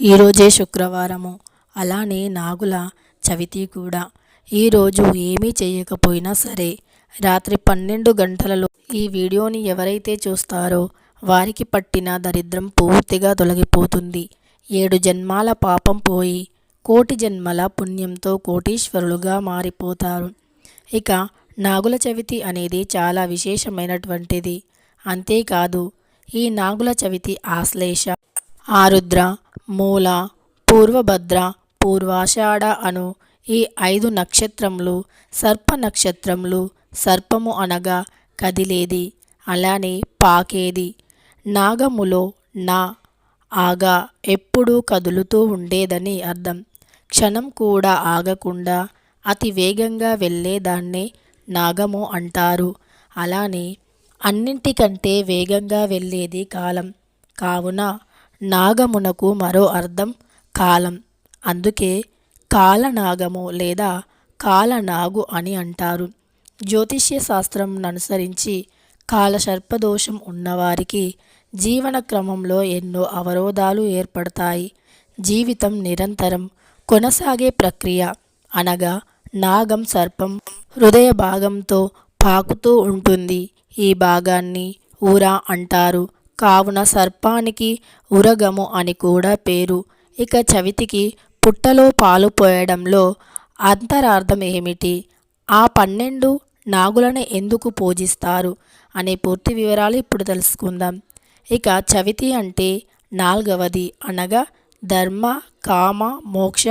ఈరోజే శుక్రవారము. అలానే నాగుల చవితి కూడా. ఈరోజు ఏమీ చేయకపోయినా సరే రాత్రి పన్నెండు గంటలలో ఈ వీడియోని ఎవరైతే చూస్తారో వారికి పట్టిన దరిద్రం పూర్తిగా తొలగిపోతుంది. ఏడు జన్మాల పాపం పోయి కోటి జన్మల పుణ్యంతో కోటీశ్వరులుగా మారిపోతారు. ఇక నాగుల చవితి అనేది చాలా విశేషమైనటువంటిది. అంతేకాదు ఈ నాగుల చవితి ఆశ్లేష ఆరుద్ర మూల పూర్వభద్ర పూర్వాషాఢ అను ఈ ఐదు నక్షత్రములు సర్ప నక్షత్రములు సర్పము అనగా కదిలేది అలానే పాకేది. నాగములో నా ఆగా ఎప్పుడూ కదులుతూ ఉండేదని అర్థం. క్షణం కూడా ఆగకుండా అతి వేగంగా వెళ్ళేదాన్నే నాగము అంటారు. అలానే అన్నింటికంటే వేగంగా వెళ్ళేది కాలం. కావున నాగమునకు మరో అర్థం కాలం. అందుకే కాలనాగము లేదా కాలనాగు అని అంటారు. జ్యోతిష్య శాస్త్రం అనుసరించి కాలసర్పదోషం ఉన్నవారికి జీవన క్రమంలో ఎన్నో అవరోధాలు ఏర్పడతాయి. జీవితం నిరంతరం కొనసాగే ప్రక్రియ అనగా నాగం సర్పం హృదయ భాగంతో పాకుతూ ఉంటుంది. ఈ భాగాన్ని ఊరా అంటారు. కావున సర్పానికి ఉరగము అని కూడా పేరు. ఇక చవితికి పుట్టలో పాలు పోయడంలో అంతరార్థం ఏమిటి? ఆ పన్నెండు నాగులను ఎందుకు పూజిస్తారు? అనే పూర్తి వివరాలు ఇప్పుడు తెలుసుకుందాం. ఇక చవితి అంటే నాలుగవది అనగా ధర్మ కామ మోక్ష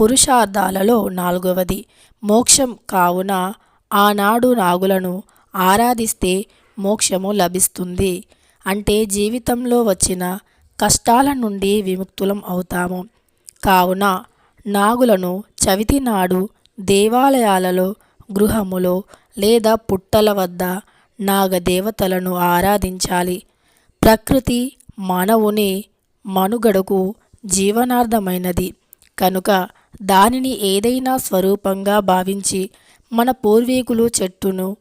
పురుషార్థాలలో నాలుగవది. మోక్షం కావున ఆనాడు నాగులను ఆరాధిస్తే మోక్షము లభిస్తుంది. అంటే జీవితంలో వచ్చిన కష్టాల నుండి విముక్తులం అవుతాము. కావున నాగులను చవితి నాడు దేవాలయాలలో గృహములో లేదా పుట్టల వద్ద నాగదేవతలను ఆరాధించాలి. ప్రకృతి మానవుని మనుగడకు జీవనార్థమైనది. కనుక దానిని ఏదైనా స్వరూపంగా భావించి మన పూర్వీకులు చెట్టును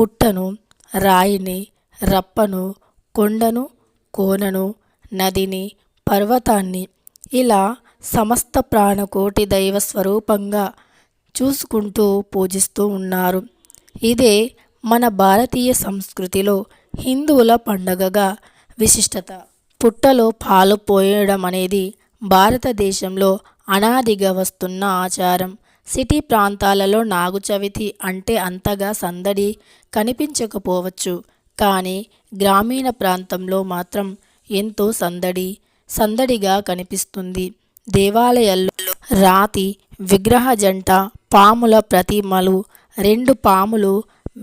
పుట్టను రాయిని రప్పను కొండను కోనను నదిని పర్వతాన్ని ఇలా సమస్త ప్రాణకోటి దైవ స్వరూపంగా చూసుకుంటూ పూజిస్తూ ఉన్నారు. ఇదే మన భారతీయ సంస్కృతిలో హిందువుల పండగగా విశిష్టత. పుట్టలో పాలు పోయడం అనేది భారతదేశంలో అనాదిగా వస్తున్న ఆచారం. సిటీ ప్రాంతాలలో నాగు చవితి అంటే అంతగా సందడి కనిపించకపోవచ్చు. కానీ గ్రామీణ ప్రాంతంలో మాత్రం ఎంతో సందడి సందడిగా కనిపిస్తుంది. దేవాలయాల్లో రాతి విగ్రహ జంట పాముల ప్రతిమలు రెండు పాములు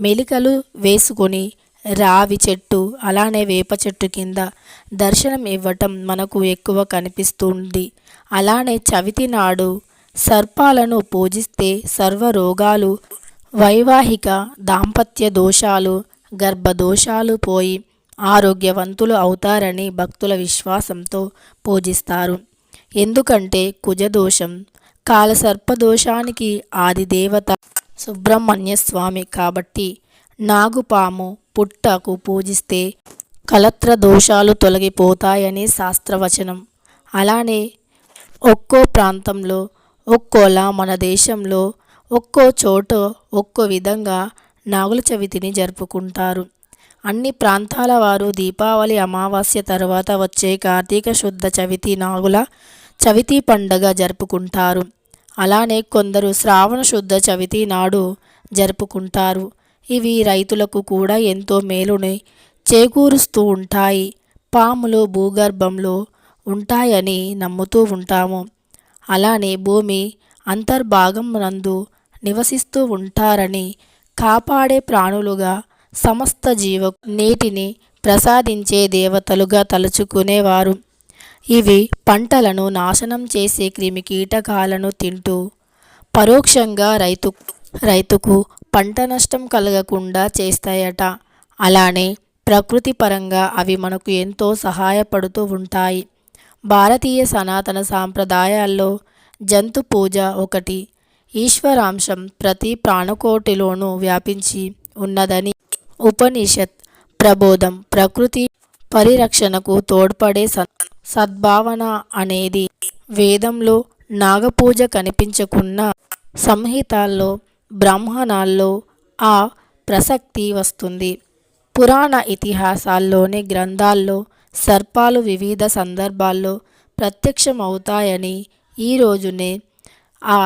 మెలికలు వేసుకొని రావి చెట్టు అలానే వేప చెట్టు కింద దర్శనం ఇవ్వటం మనకు ఎక్కువ కనిపిస్తుంది. అలానే చవితి నాడు సర్పాలను పూజిస్తే సర్వ రోగాలు వైవాహిక దాంపత్య దోషాలు గర్భదోషాలు పోయి ఆరోగ్యవంతులు అవుతారని భక్తుల విశ్వాసంతో పూజిస్తారు. ఎందుకంటే కుజదోషం కాలసర్పదోషానికి ఆదిదేవత సుబ్రహ్మణ్య స్వామి కాబట్టి నాగుపాము పుట్టకు పూజిస్తే కలత్ర దోషాలు తొలగిపోతాయని శాస్త్రవచనం. అలానే ఒక్కో ప్రాంతంలో ఒక్కోలా మన దేశంలో ఒక్కో చోట ఒక్కో విధంగా నాగుల చవితిని జరుపుకుంటారు. అన్ని ప్రాంతాల వారు దీపావళి అమావాస్య తర్వాత వచ్చే కార్తీక శుద్ధ చవితి నాగుల చవితి పండగ జరుపుకుంటారు. అలానే కొందరు శ్రావణ శుద్ధ చవితి నాడు జరుపుకుంటారు. ఇవి రైతులకు కూడా ఎంతో మేలుని చేకూరుస్తూ ఉంటాయి. పాములు భూగర్భంలో ఉంటాయని నమ్ముతూ ఉంటాము. అలానే భూమి అంతర్భాగం నందు నివసిస్తూ ఉంటారని కాపాడే ప్రాణులుగా సమస్త జీవ నీటిని ప్రసాదించే దేవతలుగా తలుచుకునేవారు. ఇవి పంటలను నాశనం చేసే క్రిమి కీటకాలను తింటూ పరోక్షంగా రైతు రైతుకు పంట నష్టం కలగకుండా చేస్తాయట. అలానే ప్రకృతి పరంగా అవి మనకు ఎంతో సహాయపడుతూ ఉంటాయి. భారతీయ సనాతన సాంప్రదాయాల్లో జంతు పూజ ఒకటి ఈశ్వరాంశం ప్రతి ప్రాణకోటిలోనూ వ్యాపించి ఉన్నదని ఉపనిషత్ ప్రబోధం ప్రకృతి పరిరక్షణకు తోడ్పడే సద్భావన అనేది వేదంలో నాగపూజ కనిపించకున్న సంహితాల్లో బ్రాహ్మణాల్లో ఆ ప్రసక్తి వస్తుంది. పురాణ ఇతిహాసాల్లోని గ్రంథాల్లో సర్పాలు వివిధ సందర్భాల్లో ప్రత్యక్షమవుతాయని ఈ రోజునే ఆ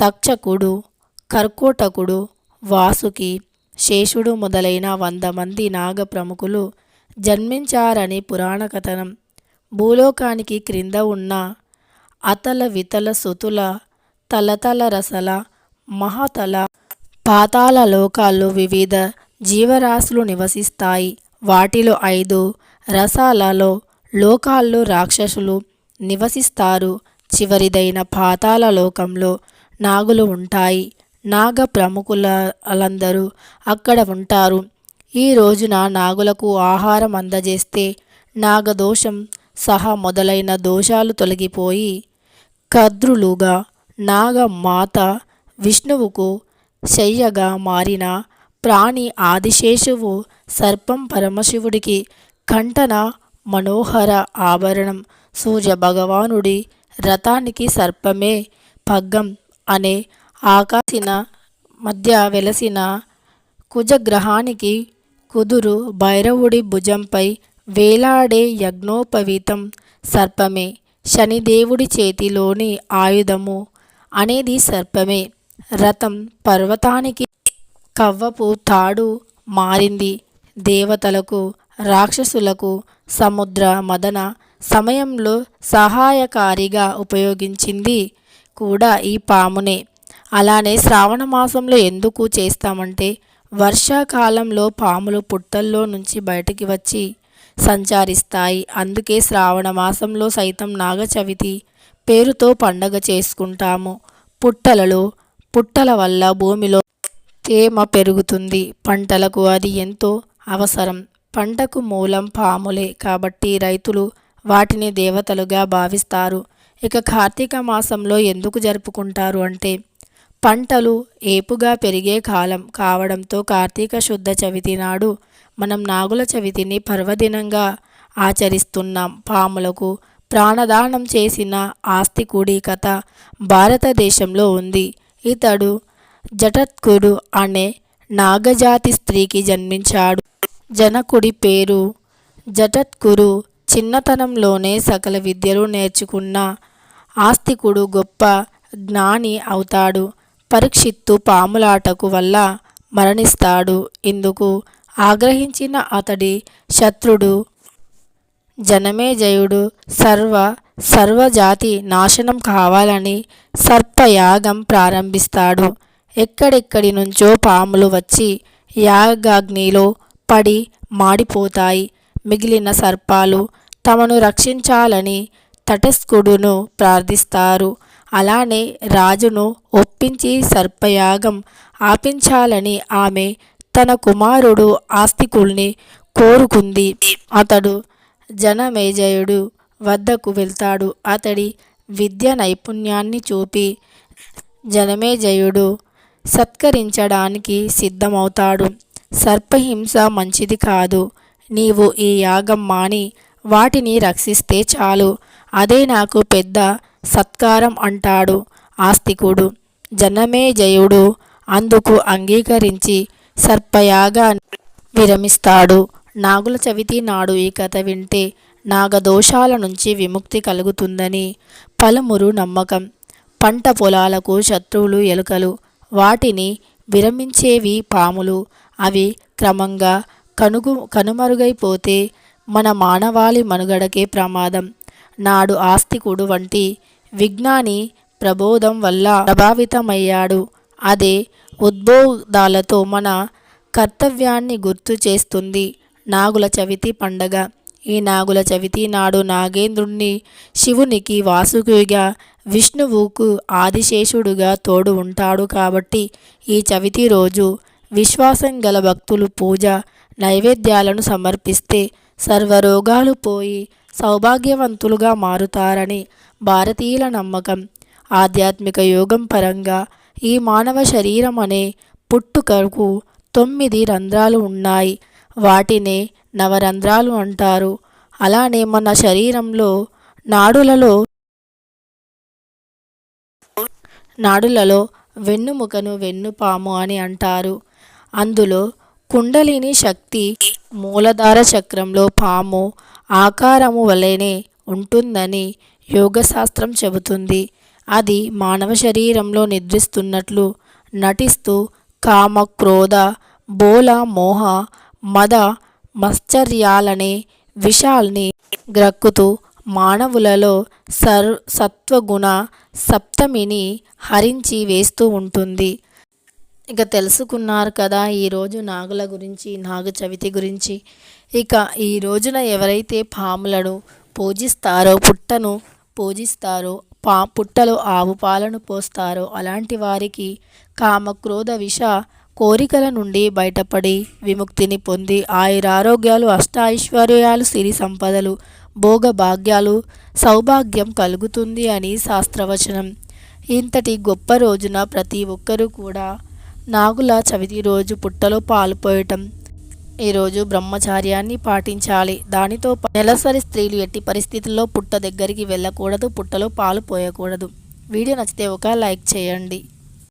తక్షకుడు కర్కోటకుడు వాసుకి శేషుడు మొదలైన వంద మంది నాగ ప్రముఖులు జన్మించారని పురాణ కథనం. భూలోకానికి క్రింద ఉన్న అతల వితల సుతుల తలతల రసల మహతల పాతాల లోకాల్లో వివిధ జీవరాశులు నివసిస్తాయి. వాటిలో ఐదు రసాలలో లోకాల్లో రాక్షసులు నివసిస్తారు. చివరిదైన పాతాల లోకంలో నాగులు ఉంటాయి. నాగ ప్రముఖులందరూ అక్కడ ఉంటారు. ఈ రోజున నాగులకు ఆహారం అందజేస్తే నాగదోషం సహా మొదలైన దోషాలు తొలగిపోయి కద్రులుగా నాగమాత విష్ణువుకు శయ్యగా మారిన ప్రాణి ఆదిశేషువు సర్పం పరమశివుడికి కంటన మనోహర ఆభరణం సూర్య భగవానుడి రథానికి సర్పమే పగ్గం అనే ఆకాశిన మధ్య వెలసిన కుజగ్రహానికి కుదురు భైరవుడి భుజంపై వేలాడే యజ్ఞోపవీతం సర్పమే. శనిదేవుడి చేతిలోని ఆయుధము అనేది సర్పమే. రథం పర్వతానికి కవ్వపు తాడు మారింది. దేవతలకు రాక్షసులకు సముద్ర మదన సమయంలో సహాయకారిగా ఉపయోగించింది కూడా ఈ పామునే. అలానే శ్రావణ మాసంలో ఎందుకు చేస్తామంటే వర్షాకాలంలో పాములు పుట్టల్లో నుంచి బయటికి వచ్చి సంచారిస్తాయి. అందుకే శ్రావణ మాసంలో సైతం నాగ చవితి పేరుతో పండగ చేసుకుంటాము. పుట్టలలో పుట్టల వల్ల భూమిలో తేమ పెరుగుతుంది. పంటలకు అది ఎంతో అవసరం. పంటకు మూలం పాములే కాబట్టి రైతులు వాటిని దేవతలుగా భావిస్తారు. ఇక కార్తీక మాసంలో ఎందుకు జరుపుకుంటారు అంటే పంటలు ఏపుగా పెరిగే కాలం కావడంతో కార్తీక శుద్ధ చవితి నాడు మనం నాగుల చవితిని పర్వదినంగా ఆచరిస్తున్నాం. పాములకు ప్రాణదానం చేసిన ఆస్తికుడి కథ భారతదేశంలో ఉంది. ఇతడు జటత్కుడు అనే నాగజాతి స్త్రీకి జన్మించాడు. జనకుడి పేరు జటత్కురు చిన్నతనంలోనే సకల విద్యలు నేర్చుకున్న ఆస్తికుడు గొప్ప జ్ఞాని అవుతాడు. పరీక్షిత్తు పాములాటకు వల్ల మరణిస్తాడు. ఇందుకు ఆగ్రహించిన అతడి శత్రుడు జనమేజయుడు సర్వ సర్వజాతి నాశనం కావాలని సర్పయాగం ప్రారంభిస్తాడు. ఎక్కడెక్కడి నుంచో పాములు వచ్చి యాగాగ్నిలో పడి మాడిపోతాయి. మిగిలిన సర్పాలు తమను రక్షించాలని తటస్థుడును ప్రార్థిస్తారు. అలానే రాజును ఒప్పించి సర్పయాగం ఆపించాలని ఆమె తన కుమారుడు ఆస్తికుల్ని కోరుకుంది. అతడు జనమేజయుడు వద్దకు వెళ్తాడు. అతడి విద్య నైపుణ్యాన్ని చూపి జనమేజయుడు సత్కరించడానికి సిద్ధమవుతాడు. సర్పహింస మంచిది కాదు. నీవు ఈ యాగం మాని వాటిని రక్షిస్తే చాలు. అదే నాకు పెద్ద సత్కారం అంటాడు ఆస్తికుడు. జనమే జయుడు అందుకు అంగీకరించి సర్పయాగా విరమిస్తాడు. నాగుల చవితి నాడు ఈ కథ వింటే నాగదోషాల నుంచి విముక్తి కలుగుతుందని పలుమురు నమ్మకం. పంట పొలాలకు శత్రువులు ఎలుకలు వాటిని విరమించేవి పాములు. అవి క్రమంగా కనుగు కనుమరుగైపోతే మన మానవాళి మనుగడకే ప్రమాదం. నాడు ఆస్తికుడు వంటి విజ్ఞాని ప్రబోధం వల్ల ప్రభావితమయ్యాడు. అదే ఉద్బోధాలతో మన కర్తవ్యాన్ని గుర్తు చేస్తుంది. నాగుల చవితి పండగ. ఈ నాగుల చవితి నాడు నాగేంద్రుణ్ణి శివునికి వాసుకిగా విష్ణువుకు ఆదిశేషుడుగా తోడు ఉంటాడు కాబట్టి ఈ చవితి రోజు విశ్వాసం గల భక్తులు పూజ నైవేద్యాలను సమర్పిస్తే సర్వరోగాలు పోయి సౌభాగ్యవంతులుగా మారుతారని భారతీయుల నమ్మకం. ఆధ్యాత్మిక యోగం పరంగా ఈ మానవ శరీరం అనే పుట్టుకకు తొమ్మిది రంధ్రాలు ఉన్నాయి. వాటినే నవరంధ్రాలు అంటారు. అలానే మన శరీరంలో నాడులలో నాడులలో వెన్నుముకను వెన్నుపాము అని అంటారు. అందులో కుండలిని శక్తి మూలధార చక్రంలో పాము ఆకారము వలెనే ఉంటుందని యోగశాస్త్రం చెబుతుంది. అది మానవ శరీరంలో నిద్రిస్తున్నట్లు నటిస్తూ కామ క్రోధ బోల మోహ మద మశ్చర్యాలనే విషాల్ని గ్రక్కుతూ మానవులలో సర్ సత్వగుణ సప్తమిని హరించి వేస్తూ ఉంటుంది. ఇక తెలుసుకున్నారు కదా ఈరోజు నాగుల గురించి నాగ చవితి గురించి. ఇక ఈ రోజున ఎవరైతే పాములను పూజిస్తారో పుట్టను పూజిస్తారో పా పుట్టలో ఆవు పాలను పోస్తారో అలాంటి వారికి కామక్రోధ విష కోరికల నుండి బయటపడి విముక్తిని పొంది ఆయురారోగ్యాలు అష్టాైశ్వర్యాలు సిరి సంపదలు భోగ భాగ్యాలు సౌభాగ్యం కలుగుతుంది అని శాస్త్రవచనం. ఇంతటి గొప్ప రోజున ప్రతి ఒక్కరూ కూడా నాగుల చవితి రోజు పుట్టలో పాలు పోయటం. ఈరోజు బ్రహ్మచార్యాన్ని పాటించాలి. దానితో నెలసరి స్త్రీలు ఎట్టి పరిస్థితుల్లో పుట్ట దగ్గరికి వెళ్ళకూడదు పుట్టలో పాలు పోయకూడదు. వీడియో నచ్చితే ఒక లైక్ చేయండి.